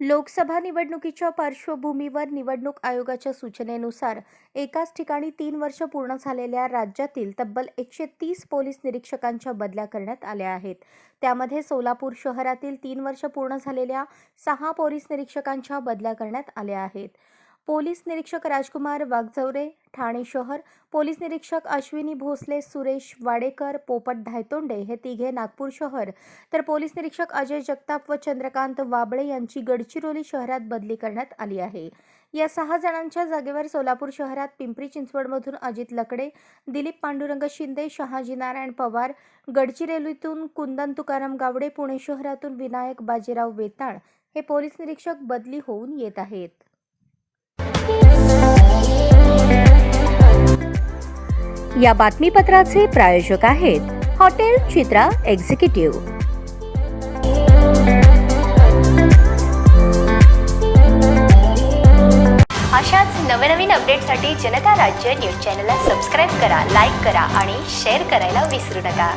लोकसभा निवडणुकीच्या पार्श्वभूमीवर निवडणूक आयोगाच्या सूचनेनुसार एकाच ठिकाणी तीन वर्ष पूर्ण झालेल्या राज्यातील तब्बल एकशे तीस पोलीस निरीक्षकांच्या बदल्या करण्यात आल्या आहेत. त्यामध्ये सोलापूर शहरातील तीन वर्ष पूर्ण झालेल्या सहा पोलीस निरीक्षकांच्या बदल्या करण्यात आल्या आहेत. पोलीस निरीक्षक राजकुमार वाघजवरे ठाणे शहर पोलीस निरीक्षक अश्विनी भोसले सुरेश वाडेकर पोपट धायतोंडे हे तिघे नागपूर शहर. तर पोलीस निरीक्षक अजय जगताप व चंद्रकांत वाबळे यांची गडचिरोली शहरात बदली करण्यात आली आहे. या सहा जणांच्या जागेवर सोलापूर शहरात पिंपरी चिंचवडमधून अजित लकडे दिलीप पांडुरंग शिंदे शहाजी नारायण पवार गडचिरोलीतून कुंदन तुकाराम गावडे पुणे शहरातून विनायक बाजीराव वेताळ हे पोलीस निरीक्षक बदली होऊन येत आहेत. या बातमीपत्राचे प्रायोजक आहेत हॉटेल चित्रा एक्झिक्युटिव्ह. अशाच नवनवीन अपडेटसाठी जनता राज्य न्यूज चॅनलला सबस्क्राईब करा लाईक करा आणि शेअर करायला विसरू नका.